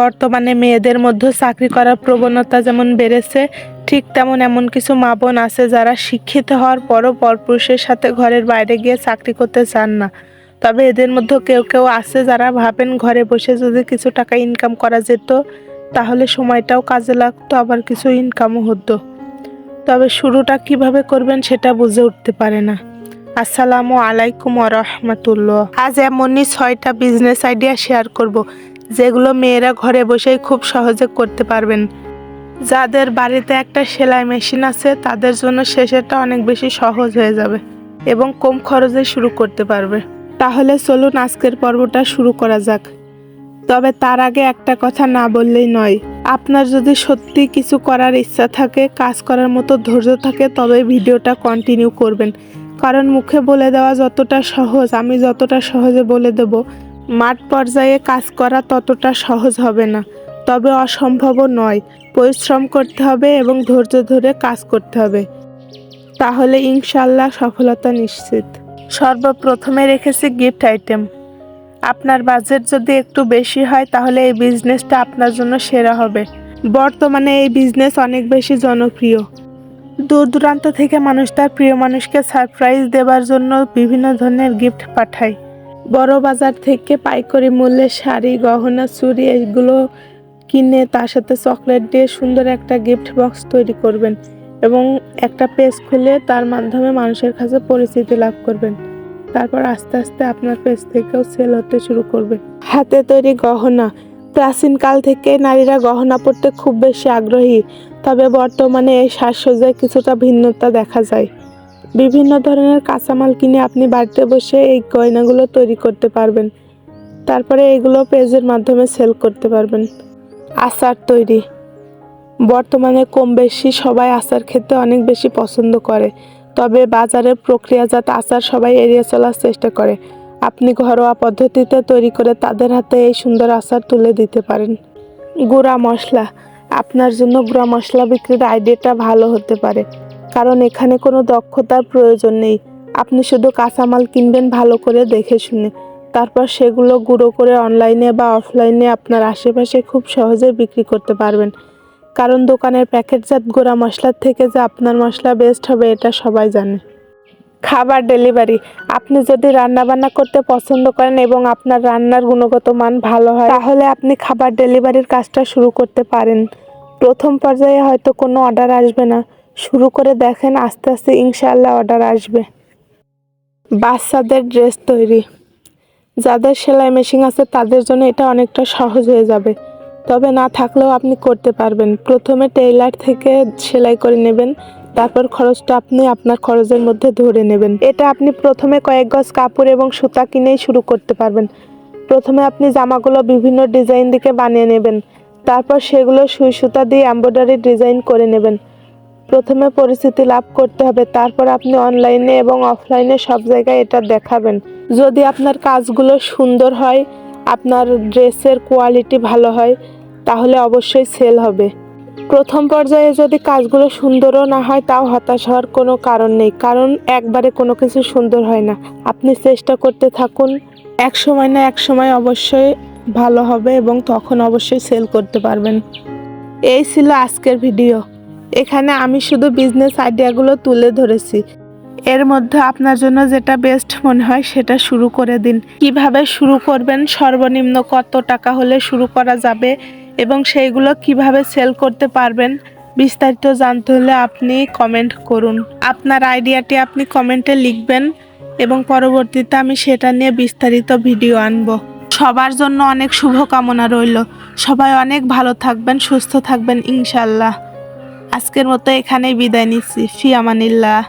বর্তমানে মেয়েদের মধ্যে চাকরি করার প্রবণতা যেমন বেড়েছে, ঠিক তেমন এমন কিছু মা বোন আছে যারা শিক্ষিত হওয়ার পরও পরপুরুষের সাথে ঘরের বাইরে গিয়ে চাকরি করতে চান না। তবে এদের মধ্যে কেউ কেউ আছে যারা ভাবেন ঘরে বসে যদি কিছু টাকা ইনকাম করা যেত, তাহলে সময়টাও কাজে লাগতো, আবার কিছু ইনকামও হতো। তবে শুরুটা কীভাবে করবেন সেটা বুঝে উঠতে পারে না। আসসালামু আলাইকুম রহমতুল্লাহ। আজ এমনই ছয়টা বিজনেস আইডিয়া শেয়ার করব। যেগুলো মেয়েরা ঘরে বসেই খুব সহজে করতে পারবেন। যাদের বাড়িতে একটা সেলাই মেশিন আছে, তাদের জন্য শেষেরটা অনেক বেশি সহজ হয়ে যাবে এবং কম খরচে শুরু করতে পারবে। তাহলে চলুন আজকের পর্বটা শুরু করা যাক। তবে তার আগে একটা কথা না বললেই নয়, আপনার যদি সত্যি কিছু করার ইচ্ছা থাকে, কাজ করার মতো ধৈর্য থাকে তবে ভিডিওটা কন্টিনিউ করবেন। কারণ মুখে বলে দেওয়া যতটা সহজ, আমি যতটা সহজে বলে দেব মাঠ পর্যায়ে কাজ করা ততটা সহজ হবে না, তবে অসম্ভবও নয়। পরিশ্রম করতে হবে এবং ধৈর্য ধরে কাজ করতে হবে। তাহলে ইনশাল্লাহ সফলতা নিশ্চিত। সর্বপ্রথমে রেখেছি গিফট আইটেম। আপনার বাজেট যদি একটু বেশি হয়, তাহলে এই বিজনেসটা আপনার জন্য সেরা হবে। বর্তমানে এই বিজনেস অনেক বেশি জনপ্রিয়। দূর দূরান্ত থেকে মানুষ তার প্রিয় মানুষকে সারপ্রাইজ দেওয়ার জন্য বিভিন্ন ধরনের গিফট পাঠায়। বড় বাজার থেকে পাইকারি মূল্যে শাড়ি, গহনা, চুড়ি এগুলো কিনে তার সাথে চকলেট দিয়ে সুন্দর একটা গিফট বক্স তৈরি করবেন এবং একটা পেজ খুলে তার মাধ্যমে মানুষের কাছে পরিচিতি লাভ করবেন। তারপর আস্তে আস্তে আপনার পেজ থেকেও সেল হতে শুরু করবে। হাতে তৈরি গহনা। প্রাচীনকাল থেকে নারীরা গহনা পরতে খুব বেশি আগ্রহী, তবে বর্তমানে এই সাজসজ্জায় কিছুটা ভিন্নতা দেখা যায়। বিভিন্ন ধরনের কাঁচামাল কিনে আপনি বাড়িতে বসে এই গয়নাগুলো তৈরি করতে পারবেন। তারপরে এগুলো পেজের মাধ্যমে সেল করতে পারবেন। আচার তৈরি। বর্তমানে কম বেশি সবাই আচার খেতে অনেক বেশি পছন্দ করে। তবে বাজারের প্রক্রিয়াজাত আচার সবাই এড়িয়ে চলার চেষ্টা করে। আপনি ঘরোয়া পদ্ধতিতে তৈরি করে তাদের হাতে এই সুন্দর আচার তুলে দিতে পারেন। গুঁড়া মশলা। আপনার জন্য গুঁড়া মশলা বিক্রির আইডিয়াটা ভালো হতে পারে। কারণ এখানে কোনো দক্ষতার প্রয়োজন নেই। আপনি শুধু কাঁচামাল কিনবেন ভালো করে দেখে শুনে। তারপর সেগুলো গুঁড়ো করে অনলাইনে বা অফলাইনে আপনার আশেপাশে খুব সহজে বিক্রি করতে পারবেন। কারণ দোকানের প্যাকেটজাত গোড়া মশলার থেকে যে আপনার মশলা বেস্ট হবে, এটা সবাই জানে। খাবার ডেলিভারি আপনি যদি রান্না বান্না করতে পছন্দ করেন এবং আপনার রান্নার গুণগত মান ভালো হয়, তাহলে আপনি খাবার ডেলিভারির কাজটা শুরু করতে পারেন। প্রথম পর্যায়ে হয়তো কোনো অর্ডার আসবে না। শুরু করে দেখেন আস্তে আস্তে ইনশাল্লাহ অর্ডার আসবে। বাচ্চাদের ড্রেস তৈরি। যাদের সেলাই মেশিন আছে তাদের জন্য এটা অনেকটা সহজ হয়ে যাবে। তবে না থাকলেও আপনি করতে পারবেন। প্রথমে টেইলার থেকে সেলাই করে নেবেন। তারপর খরচটা আপনি আপনার খরচের মধ্যে ধরে নেবেন। এটা আপনি প্রথমে কয়েক গজ কাপড় এবং সুতা কিনেই শুরু করতে পারবেন। প্রথমে আপনি জামাগুলো বিভিন্ন ডিজাইন দিকে বানিয়ে নেবেন। তারপর সেগুলো সুই সুতা দিয়ে এমব্রয়ডারি ডিজাইন করে নেবেন। প্রথমে পরিচিতি লাভ করতে হবে, তারপর আপনি অনলাইনে এবং অফলাইনে সব জায়গায় এটা দেখাবেন। যদি আপনার কাজগুলো সুন্দর হয়, আপনার ড্রেসের কোয়ালিটি ভালো হয়, তাহলে অবশ্যই সেল হবে। প্রথম পর্যায়ে যদি কাজগুলো সুন্দরও না হয়, তাও হতাশ হওয়ার কোনো কারণ নেই, কারণ একবারে কোনো কিছু সুন্দর হয় না। আপনি চেষ্টা করতে থাকুন, এক সময় না এক সময় অবশ্যই ভালো হবে এবং তখন অবশ্যই সেল করতে পারবেন। এই ছিল আজকের ভিডিও এখানে আমি শুধু বিজনেস আইডিয়াগুলো তুলে ধরেছি। এর মধ্যে আপনার জন্য যেটা বেস্ট মনে হয় সেটা শুরু করে দিন। কীভাবে শুরু করবেন, সর্বনিম্ন কত টাকা হলে শুরু করা যাবে এবং সেইগুলো কীভাবে সেল করতে পারবেন, বিস্তারিত জানতে হলে আপনি কমেন্ট করুন। আপনার আইডিয়াটি আপনি কমেন্টে লিখবেন এবং পরবর্তীতে আমি সেটা নিয়ে বিস্তারিত ভিডিও আনব। সবার জন্য অনেক শুভকামনা রইল। সবাই অনেক ভালো থাকবেন, সুস্থ থাকবেন ইনশাল্লাহ আজকের মতো এখানেই বিদায় নিচ্ছি। ফি আমানিল্লাহ।